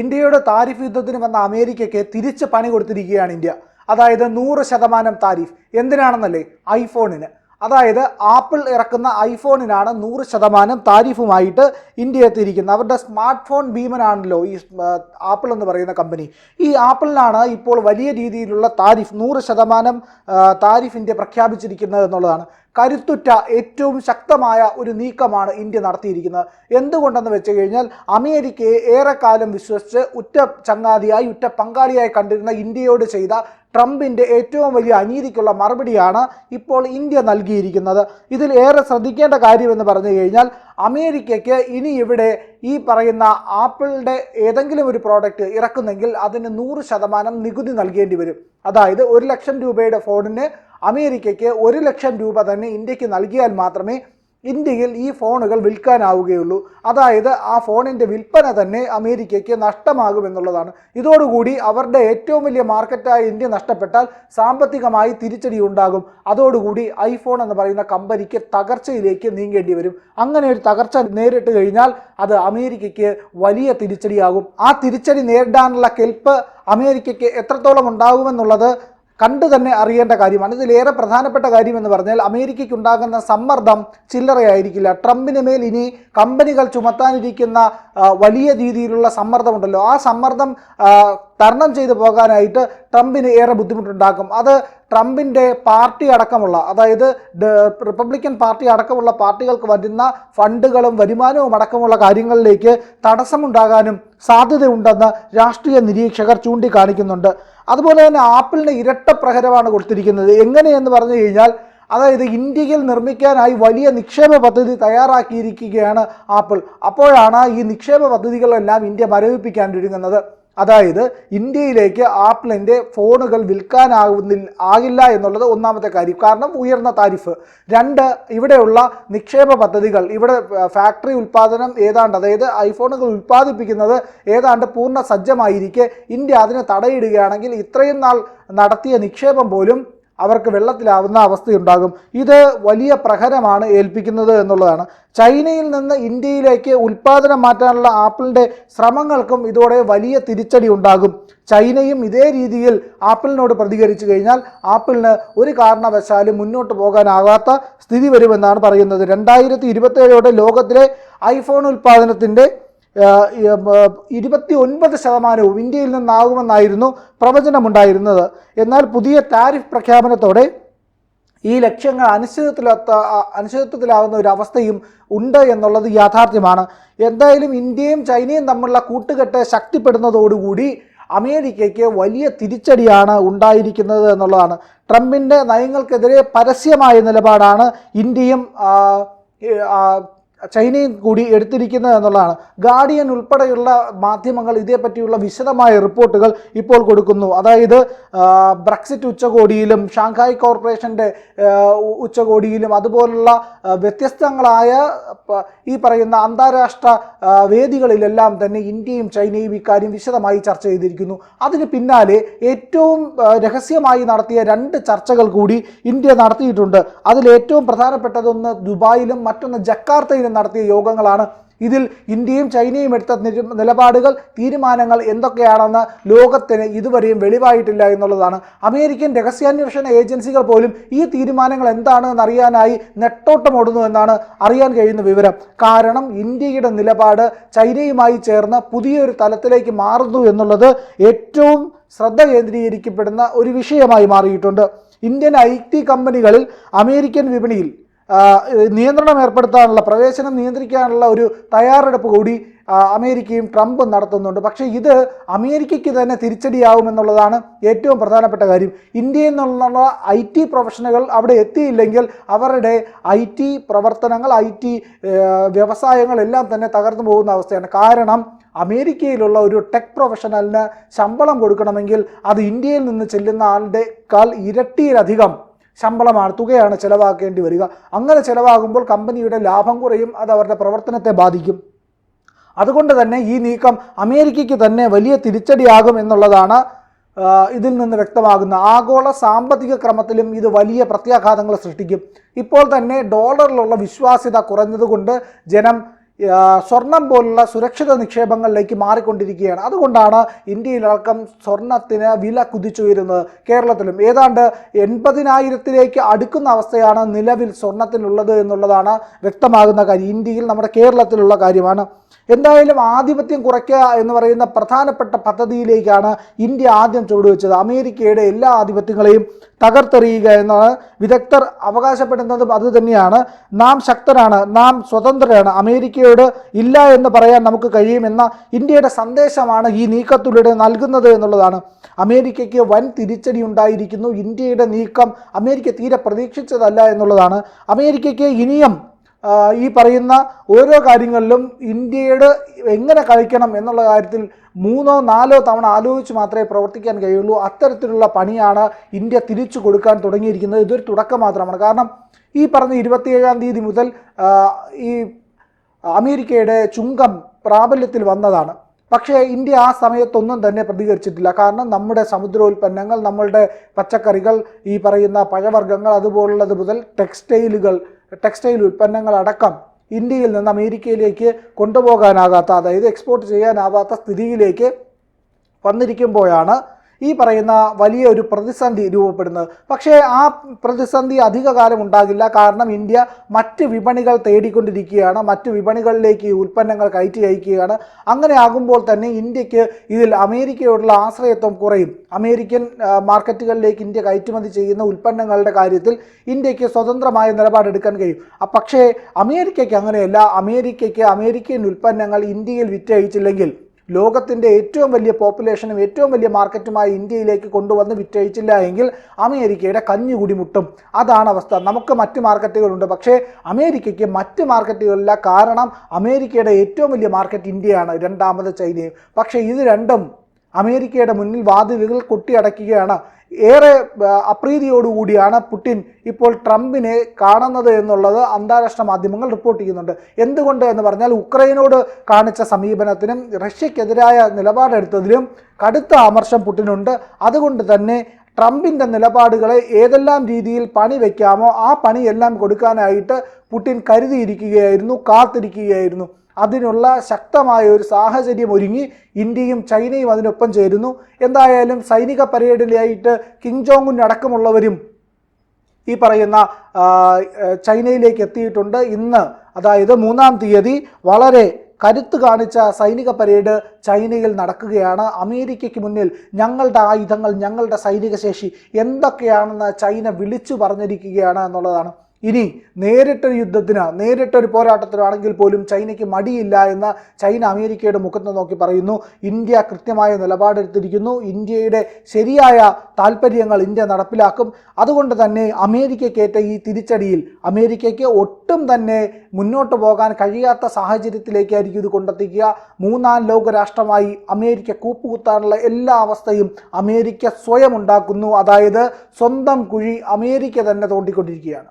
ഇന്ത്യയുടെ താരിഫ് യുദ്ധത്തിന് വന്ന അമേരിക്കയ്ക്ക് തിരിച്ച് പണി കൊടുത്തിരിക്കുകയാണ് ഇന്ത്യ. അതായത് നൂറ് ശതമാനം താരിഫ്. എന്തിനാണെന്നല്ലേ? ഐഫോണിന്. അതായത് ആപ്പിൾ ഇറക്കുന്ന ഐഫോണിനാണ് നൂറ് ശതമാനം താരിഫുമായിട്ട് ഇന്ത്യ എത്തിയിരിക്കുന്നത്. അവരുടെ സ്മാർട്ട് ഫോൺ ഭീമനാണല്ലോ ഈ ആപ്പിൾ എന്ന് പറയുന്ന കമ്പനി. ഈ ആപ്പിളിനാണ് ഇപ്പോൾ വലിയ രീതിയിലുള്ള താരിഫ് നൂറ് ശതമാനം താരിഫ് ഇന്ത്യ പ്രഖ്യാപിച്ചിരിക്കുന്നത് എന്നുള്ളതാണ്. കരുത്തുറ്റ ഏറ്റവും ശക്തമായ ഒരു നീക്കമാണ് ഇന്ത്യ നടത്തിയിരിക്കുന്നത്. എന്തുകൊണ്ടെന്ന് വെച്ച് കഴിഞ്ഞാൽ അമേരിക്കയെ ഏറെക്കാലം വിശ്വസിച്ച് ഉറ്റ ചങ്ങാതിയായി ഉറ്റ പങ്കാളിയായി കണ്ടിരുന്ന ഇന്ത്യയോട് ചെയ്ത ട്രംപിന്റെ ഏറ്റവും വലിയ അനീതിക്കുള്ള മറുപടിയാണ് ഇപ്പോൾ ഇന്ത്യ നൽകിയിരിക്കുന്നത്. ഇതിൽ ഏറെ ശ്രദ്ധിക്കേണ്ട കാര്യമെന്ന് പറഞ്ഞു കഴിഞ്ഞാൽ അമേരിക്കയ്ക്ക് ഇനി ഇവിടെ ഈ പറയുന്ന ആപ്പിളിന്റെ ഏതെങ്കിലും ഒരു പ്രോഡക്റ്റ് ഇറക്കുന്നെങ്കിൽ അതിന് നൂറ് ശതമാനം നികുതി നൽകേണ്ടി വരും. അതായത് ഒരു ലക്ഷം രൂപയുടെ ഫോണിന് അമേരിക്കയ്ക്ക് ഒരു ലക്ഷം രൂപ തന്നെ ഇന്ത്യയ്ക്ക് നൽകിയാൽ മാത്രമേ ഇന്ത്യയിൽ ഈ ഫോണുകൾ വിൽക്കാനാവുകയുള്ളൂ. അതായത് ആ ഫോണിന്റെ വിൽപ്പന തന്നെ അമേരിക്കയ്ക്ക് നഷ്ടമാകുമെന്നുള്ളതാണ് ഇതോടുകൂടി അവരുടെ ഏറ്റവും വലിയ മാർക്കറ്റായ ഇന്ത്യ നഷ്ടപ്പെട്ടാൽ സാമ്പത്തികമായി തിരിച്ചടി ഉണ്ടാകും. അതോടുകൂടി ഐഫോൺ എന്ന് പറയുന്ന കമ്പനിക്ക് തകർച്ചയിലേക്ക് നീങ്ങേണ്ടി വരും. അങ്ങനെ ഒരു തകർച്ച നേരിട്ട് കഴിഞ്ഞാൽ അത് അമേരിക്കയ്ക്ക് വലിയ തിരിച്ചടിയാകും. ആ തിരിച്ചടി നേരിടാനുള്ള കെൽപ്പ് അമേരിക്കയ്ക്ക് എത്രത്തോളം ഉണ്ടാകുമെന്നുള്ളത് കണ്ടു തന്നെ അറിയേണ്ട കാര്യമാണ്. ഇതിലേറെ പ്രധാനപ്പെട്ട കാര്യം എന്ന് പറഞ്ഞാൽ അമേരിക്കയ്ക്ക് ഉണ്ടാകുന്ന സമ്മർദ്ദം ചില്ലറയായിരിക്കില്ല. ട്രംപിന് മേൽ ഇനി കമ്പനികൾ ചുമത്താനിരിക്കുന്ന വലിയ രീതിയിലുള്ള സമ്മർദ്ദമുണ്ടല്ലോ. ആ സമ്മർദ്ദം തരണം ചെയ്തു പോകാനായിട്ട് ട്രംപിന് ഏറെ ബുദ്ധിമുട്ടുണ്ടാക്കും. അത് ട്രംപിന്റെ പാർട്ടി അടക്കമുള്ള അതായത് റിപ്പബ്ലിക്കൻ പാർട്ടി അടക്കമുള്ള പാർട്ടികൾക്ക് വരുന്ന ഫണ്ടുകളും വരുമാനവും അടക്കമുള്ള കാര്യങ്ങളിലേക്ക് തടസ്സമുണ്ടാകാനും സാധ്യതയുണ്ടെന്ന് രാഷ്ട്രീയ നിരീക്ഷകർ ചൂണ്ടിക്കാണിക്കുന്നുണ്ട്. അതുപോലെ തന്നെ ആപ്പിളിന് ഇരട്ട പ്രഹരമാണ് കൊടുത്തിരിക്കുന്നത്. എങ്ങനെയെന്ന് പറഞ്ഞു കഴിഞ്ഞാൽ അതായത് ഇന്ത്യയിൽ നിർമ്മിക്കാനായി വലിയ നിക്ഷേപ പദ്ധതി തയ്യാറാക്കിയിരിക്കുകയാണ് ആപ്പിൾ. അപ്പോഴാണ് ഈ നിക്ഷേപ പദ്ധതികളെല്ലാം ഇന്ത്യ മരവിപ്പിക്കാൻ അതായത് ഇന്ത്യയിലേക്ക് ആപ്പിളിന്റെ ഫോണുകൾ വിൽക്കാനാകുന്നില്ല ആകില്ല എന്നുള്ളത് ഒന്നാമത്തെ കാര്യം. കാരണം ഉയർന്ന താരിഫ്. രണ്ട് ഇവിടെയുള്ള നിക്ഷേപ പദ്ധതികൾ ഇവിടെ ഫാക്ടറി ഉൽപ്പാദനം ഏതാണ്ട് അതായത് ഐഫോണുകൾ ഉൽപ്പാദിപ്പിക്കുന്നത് ഏതാണ്ട് പൂർണ സജ്ജമായിരിക്കെ ഇന്ത്യ അതിനെ തടയിടുകയാണെങ്കിൽ ഇത്രയും നാൾ നടത്തിയ നിക്ഷേപം പോലും അവർക്ക് വെള്ളത്തിലാവുന്ന അവസ്ഥയുണ്ടാകും. ഇത് വലിയ പ്രഹരമാണ് ഏൽപ്പിക്കുന്നത് എന്നുള്ളതാണ്. ചൈനയിൽ നിന്ന് ഇന്ത്യയിലേക്ക് ഉൽപ്പാദനം മാറ്റാനുള്ള ആപ്പിളിന്റെ ശ്രമങ്ങൾക്കും ഇതോടെ വലിയ തിരിച്ചടി ഉണ്ടാകും. ചൈനയും ഇതേ രീതിയിൽ ആപ്പിളിനോട് പ്രതികരിച്ചു കഴിഞ്ഞാൽ ആപ്പിളിന് ഒരു കാരണവശാലും മുന്നോട്ട് പോകാനാകാത്ത സ്ഥിതി വരുമെന്നാണ് പറയുന്നത്. രണ്ടായിരത്തി ഇരുപത്തേഴോടെ ലോകത്തിലെ ഐഫോൺ ഉൽപ്പാദനത്തിന്റെ ഇരുപത്തി ഒൻപത് ശതമാനവും ഇന്ത്യയിൽ നിന്നാകുമെന്നായിരുന്നു പ്രവചനമുണ്ടായിരുന്നത്. എന്നാൽ പുതിയ താരിഫ് പ്രഖ്യാപനത്തോടെ ഈ ലക്ഷ്യങ്ങൾ അനിശ്ചിതത്തിലെത്ത അനിശ്ചിതത്വത്തിലാവുന്ന ഒരു അവസ്ഥയും ഉണ്ട് എന്നുള്ളത് യാഥാർത്ഥ്യമാണ്. എന്തായാലും ഇന്ത്യയും ചൈനയും തമ്മിലുള്ള കൂട്ടുകെട്ട് ശക്തിപ്പെടുന്നതോടുകൂടി അമേരിക്കയ്ക്ക് വലിയ തിരിച്ചടിയാണ് ഉണ്ടായിരിക്കുന്നത് എന്നുള്ളതാണ്. ട്രംപിന്റെ നയങ്ങൾക്കെതിരെ പരസ്യമായ നിലപാടാണ് ഇന്ത്യയും ചൈനയും കൂടി എടുത്തിരിക്കുന്നത് എന്നുള്ളതാണ്. ഗാർഡിയൻ ഉൾപ്പെടെയുള്ള മാധ്യമങ്ങൾ ഇതേപ്പറ്റിയുള്ള വിശദമായ റിപ്പോർട്ടുകൾ ഇപ്പോൾ കൊടുക്കുന്നു. അതായത് ബ്രക്സിറ്റ് ഉച്ചകോടിയിലും ഷാങ്ഹായ് കോർപ്പറേഷന്റെ ഉച്ചകോടിയിലും അതുപോലുള്ള വ്യത്യസ്തങ്ങളായ ഈ പറയുന്ന അന്താരാഷ്ട്ര വേദികളിലെല്ലാം തന്നെ ഇന്ത്യയും ചൈനയും ഇക്കാര്യം വിശദമായി ചർച്ച ചെയ്തിരിക്കുന്നു. അതിന് പിന്നാലെ ഏറ്റവും രഹസ്യമായി നടത്തിയ രണ്ട് ചർച്ചകൾ കൂടി ഇന്ത്യ നടത്തിയിട്ടുണ്ട്. അതിൽ ഏറ്റവും പ്രധാനപ്പെട്ടതൊന്ന് ദുബായിലും മറ്റൊന്ന് ജക്കാർത്തയിലും നടത്തിയ യോഗങ്ങളാണ്. ഇതിൽ ഇന്ത്യയും ചൈനയും എടുത്ത നിലപാടുകൾ തീരുമാനങ്ങൾ എന്തൊക്കെയാണെന്ന് ലോകത്തിന് ഇതുവരെയും വെളിവായിട്ടില്ല എന്നുള്ളതാണ്. അമേരിക്കൻ രഹസ്യാന്വേഷണ ഏജൻസികൾ പോലും ഈ തീരുമാനങ്ങൾ എന്താണ് എന്നറിയാനായി നെട്ടോട്ടമോടുന്നു എന്നാണ് അറിയാൻ കഴിയുന്ന വിവരം. കാരണം ഇന്ത്യയുടെ നിലപാട് ചൈനയുമായി ചേർന്ന് പുതിയൊരു തലത്തിലേക്ക് മാറുന്നു എന്നുള്ളത് ഏറ്റവും ശ്രദ്ധ കേന്ദ്രീകരിക്കപ്പെടുന്ന ഒരു വിഷയമായി മാറിയിട്ടുണ്ട്. ഇന്ത്യൻ ഐ കമ്പനികളിൽ അമേരിക്കൻ വിപണിയിൽ നിയന്ത്രണം ഏർപ്പെടുത്താനുള്ള പ്രവേശനം നിയന്ത്രിക്കാനുള്ള ഒരു തയ്യാറെടുപ്പ് കൂടി അമേരിക്കയും ട്രംപും നടത്തുന്നുണ്ട്. പക്ഷേ ഇത് അമേരിക്കയ്ക്ക് തന്നെ തിരിച്ചടിയാവുമെന്നുള്ളതാണ് ഏറ്റവും പ്രധാനപ്പെട്ട കാര്യം. ഇന്ത്യയിൽ നിന്നുള്ള ഐ ടി പ്രൊഫഷണലുകൾ അവിടെ എത്തിയില്ലെങ്കിൽ അവരുടെ ഐ ടി പ്രവർത്തനങ്ങൾ ഐ ടി വ്യവസായങ്ങളെല്ലാം തന്നെ തകർന്നു പോകുന്ന അവസ്ഥയാണ്. കാരണം അമേരിക്കയിലുള്ള ഒരു ടെക് പ്രൊഫഷണലിന് ശമ്പളം കൊടുക്കണമെങ്കിൽ അത് ഇന്ത്യയിൽ നിന്ന് ചെല്ലുന്ന ആളുടെക്കാൾ ഇരട്ടിയിലധികം. ശമ്പളമാണ് തുകയാണ് ചിലവാക്കേണ്ടി വരിക. അങ്ങനെ ചിലവാകുമ്പോൾ കമ്പനിയുടെ ലാഭം കുറയും അത് അവരുടെ പ്രവർത്തനത്തെ ബാധിക്കും. അതുകൊണ്ട് തന്നെ ഈ നീക്കം അമേരിക്കയ്ക്ക് തന്നെ വലിയ തിരിച്ചടിയാകും എന്നുള്ളതാണ് ഇതിൽ നിന്ന് വ്യക്തമാകുന്ന. ആഗോള സാമ്പത്തിക ക്രമത്തിലും ഇത് വലിയ പ്രത്യാഘാതങ്ങൾ സൃഷ്ടിക്കും. ഇപ്പോൾ തന്നെ ഡോളറിലുള്ള വിശ്വാസ്യത കുറഞ്ഞതുകൊണ്ട് ജനം സ്വർണം പോലുള്ള സുരക്ഷിത നിക്ഷേപങ്ങളിലേക്ക് മാറിക്കൊണ്ടിരിക്കുകയാണ്. അതുകൊണ്ടാണ് ഇന്ത്യയിലടക്കം സ്വർണത്തിന് വില കുതിച്ചുയരുന്നത് കേരളത്തിലും. ഏതാണ്ട് എൺപതിനായിരത്തിലേക്ക് അടുക്കുന്ന അവസ്ഥയാണ് നിലവിൽ സ്വർണത്തിനുള്ളത് എന്നുള്ളതാണ് വ്യക്തമാകുന്ന കാര്യം. ഇന്ത്യയിൽ നമ്മുടെ കേരളത്തിലുള്ള കാര്യമാണ്. എന്തായാലും ആധിപത്യം കുറയ്ക്കുക എന്ന് പറയുന്ന പ്രധാനപ്പെട്ട പദ്ധതിയിലേക്കാണ് ഇന്ത്യ ആദ്യം ചുവടുവെച്ചത്. അമേരിക്കയുടെ എല്ലാ ആധിപത്യങ്ങളെയും തകർത്തെറിയുക എന്നാണ് വിദഗ്ധർ അവകാശപ്പെടുന്നതും അതുതന്നെയാണ്. നാം ശക്തരാണ് നാം സ്വതന്ത്രരാണ്. അമേരിക്കയോട് ഇല്ല എന്ന് പറയാൻ നമുക്ക് കഴിയുമെന്ന ഇന്ത്യയുടെ സന്ദേശമാണ് ഈ നീക്കത്തിലൂടെ നൽകുന്നത് എന്നുള്ളതാണ്. അമേരിക്കയ്ക്ക് വൻ തിരിച്ചടി ഉണ്ടായിരിക്കുന്നു. ഇന്ത്യയുടെ നീക്കം അമേരിക്ക തീരെ പ്രതീക്ഷിച്ചതല്ല എന്നുള്ളതാണ്. അമേരിക്കയ്ക്ക് ഇനിയും ഈ പറയുന്ന ഓരോ കാര്യങ്ങളിലും ഇന്ത്യയുടെ എങ്ങനെ കളിക്കണം എന്നുള്ള കാര്യത്തിൽ മൂന്നോ നാലോ തവണ ആലോചിച്ച് മാത്രമേ പ്രവർത്തിക്കാൻ കഴിയുള്ളൂ. അത്തരത്തിലുള്ള പണിയാണ് ഇന്ത്യ തിരിച്ചു കൊടുക്കാൻ തുടങ്ങിയിരിക്കുന്നത്. ഇതൊരു തുടക്കം മാത്രമാണ്. കാരണം ഈ പറഞ്ഞ ഇരുപത്തിയേഴാം തീയതി മുതൽ ഈ അമേരിക്കയുടെ ചുങ്കം പ്രാബല്യത്തിൽ വന്നതാണ്. പക്ഷേ ഇന്ത്യ ആ സമയത്തൊന്നും തന്നെ പ്രതികരിച്ചിട്ടില്ല. കാരണം നമ്മുടെ സമുദ്രോൽപ്പന്നങ്ങൾ നമ്മളുടെ പച്ചക്കറികൾ ഈ പറയുന്ന പഴവർഗങ്ങൾ അതുപോലുള്ളത് മുതൽ ടെക്സ്റ്റൈലുകൾ ടെക്സ്റ്റൈൽ ഉൽപ്പന്നങ്ങൾ അടക്കം ഇന്ത്യയിൽ നിന്ന് അമേരിക്കയിലേക്ക് കൊണ്ടുപോകാനാകാത്ത അതായത് എക്സ്പോർട്ട് ചെയ്യാനാവാത്ത സ്ഥിതിയിലേക്ക് വന്നിരിക്കുമ്പോഴാണ് ഈ പറയുന്ന വലിയ ഒരു പ്രതിസന്ധി രൂപപ്പെടുന്നത് പക്ഷേ ആ പ്രതിസന്ധി അധികകാലം ഉണ്ടാകില്ല. കാരണം ഇന്ത്യ മറ്റ് വിപണികൾ തേടിക്കൊണ്ടിരിക്കുകയാണ്. മറ്റ് വിപണികളിലേക്ക് ഉൽപ്പന്നങ്ങൾ കയറ്റി അയക്കുകയാണ്. അങ്ങനെ ആകുമ്പോൾ തന്നെ ഇന്ത്യയ്ക്ക് ഇതിൽ അമേരിക്കയോടുള്ള ആശ്രയത്വം കുറയും. അമേരിക്കൻ മാർക്കറ്റുകളിലേക്ക് ഇന്ത്യ കയറ്റുമതി ചെയ്യുന്ന ഉൽപ്പന്നങ്ങളുടെ കാര്യത്തിൽ ഇന്ത്യയ്ക്ക് സ്വതന്ത്രമായ നിലപാടെടുക്കാൻ കഴിയും. പക്ഷേ അമേരിക്കയ്ക്ക് അങ്ങനെയല്ല. അമേരിക്കയ്ക്ക് അമേരിക്കൻ ഉൽപ്പന്നങ്ങൾ ഇന്ത്യയിൽ വിറ്റയച്ചില്ലെങ്കിൽ ലോകത്തിന്റെ ഏറ്റവും വലിയ പോപ്പുലേഷനും ഏറ്റവും വലിയ മാർക്കറ്റുമായി ഇന്ത്യയിലേക്ക് കൊണ്ടുവന്ന് വിറ്റഴിച്ചില്ല എങ്കിൽ അമേരിക്കയുടെ കഞ്ഞുകുടി മുട്ടും അതാണ് അവസ്ഥ. നമുക്ക് മറ്റ് മാർക്കറ്റുകളുണ്ട്. പക്ഷേ അമേരിക്കയ്ക്ക് മറ്റ് മാർക്കറ്റുകളില്ല. കാരണം അമേരിക്കയുടെ ഏറ്റവും വലിയ മാർക്കറ്റ് ഇന്ത്യയാണ്. രണ്ടാമത് ചൈനയും. പക്ഷേ ഇത് രണ്ടും അമേരിക്കയുടെ മുന്നിൽ വാതിലുകൾ കൊട്ടിയടക്കുകയാണ്. ഏറെ അപ്രീതിയോടുകൂടിയാണ് പുടിൻ ഇപ്പോൾ ട്രംപിനെ കാണുന്നത് എന്നുള്ളത് അന്താരാഷ്ട്ര മാധ്യമങ്ങൾ റിപ്പോർട്ട് ചെയ്യുന്നുണ്ട്. എന്തുകൊണ്ട് എന്ന് പറഞ്ഞാൽ ഉക്രൈനോട് കാണിച്ച സമീപനത്തിനും റഷ്യക്കെതിരായ നിലപാടെടുത്തതിലും കടുത്ത അമർഷം പുടിനുണ്ട്. അതുകൊണ്ട് തന്നെ ട്രംപിന്റെ നിലപാടുകളെ ഏതെല്ലാം രീതിയിൽ പണി വയ്ക്കാമോ ആ പണിയെല്ലാം കൊടുക്കാനായിട്ട് പുടിൻ കരുതിയിരിക്കുകയായിരുന്നു കാത്തിരിക്കുകയായിരുന്നു. അതിനുള്ള ശക്തമായ ഒരു സാഹചര്യം ഒരുങ്ങി ഇന്ത്യയും ചൈനയും അതിനൊപ്പം ചേരുന്നു. എന്തായാലും സൈനിക പരേഡിലായിട്ട് കിങ് ജോങ് ഉൻ അടക്കമുള്ളവരും ഈ പറയുന്ന ചൈനയിലേക്ക് എത്തിയിട്ടുണ്ട്. ഇന്ന് അതായത് മൂന്നാം തീയതി വളരെ കരുത്ത് കാണിച്ച സൈനിക പരേഡ് ചൈനയിൽ നടക്കുകയാണ്. അമേരിക്കയ്ക്ക് മുന്നിൽ ഞങ്ങളുടെ ആയുധങ്ങൾ ഞങ്ങളുടെ സൈനിക ശേഷി എന്തൊക്കെയാണെന്ന് ചൈന വിളിച്ചു പറഞ്ഞിരിക്കുകയാണ് എന്നുള്ളതാണ്. ഇനി നേരിട്ടൊരു യുദ്ധത്തിന് നേരിട്ടൊരു പോരാട്ടത്തിനാണെങ്കിൽ പോലും ചൈനയ്ക്ക് മടിയില്ല എന്ന് ചൈന അമേരിക്കയുടെ മുഖത്ത് നോക്കി പറയുന്നു. ഇന്ത്യ കൃത്യമായ നിലപാടെടുത്തിരിക്കുന്നു. ഇന്ത്യയുടെ ശരിയായ താല്പര്യങ്ങൾ ഇന്ത്യ നടപ്പിലാക്കും. അതുകൊണ്ട് തന്നെ അമേരിക്കയ്ക്കേറ്റ ഈ തിരിച്ചടിയിൽ അമേരിക്കയ്ക്ക് ഒട്ടും തന്നെ മുന്നോട്ട് പോകാൻ കഴിയാത്ത സാഹചര്യത്തിലേക്കായിരിക്കും ഇത് കൊണ്ടെത്തിക്കുക. മൂന്നാം ലോകരാഷ്ട്രമായി അമേരിക്ക കൂപ്പുകുത്താനുള്ള എല്ലാ അവസ്ഥയും അമേരിക്ക സ്വയം ഉണ്ടാക്കുന്നു. അതായത് സ്വന്തം കുഴി അമേരിക്ക തന്നെ തോണ്ടിക്കൊണ്ടിരിക്കുകയാണ്.